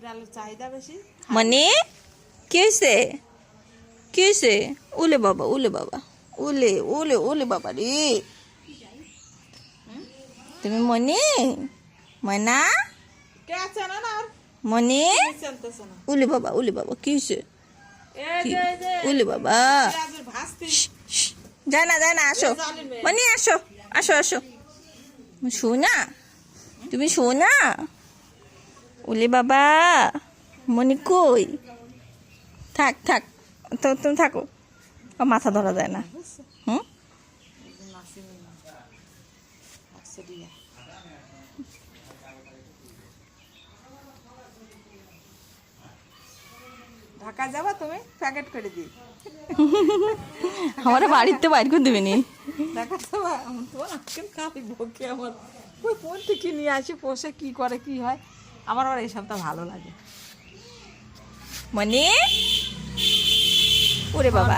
বিড়ালের চাহিদা বেশি মানে? কি হয়েছে কি হয়েছে উলে বাবা উলে বাবা। উলে উলে উলে বাবা রে। তুমি মনি? ময়না? মনি? চলতেছে না? উলে বাবা উলে বাবা কি হয়েছে উলে বাবা। যায় না যায় না আসো। মনি আসো আসো আসো। শোনা? তুমি শোনা? উলে বাবা মনি কই? থাক থাক তো তুমি থাকো। মাথা ধরা যায় না। হুম? ঢাকা যাবা তুমি? প্যাকেট করে দিই। আমার বাড়িতে বাইর করে দেবে নি। ঢাকা যাবা? আমার তো আজকে কাপি বকে আমার। ওই কোন থেকে নিয়ে আসি পোষে কি করে কি হয়? আমার আবার এই সবটা ভালো লাগে। মানে? ওরে বাবা।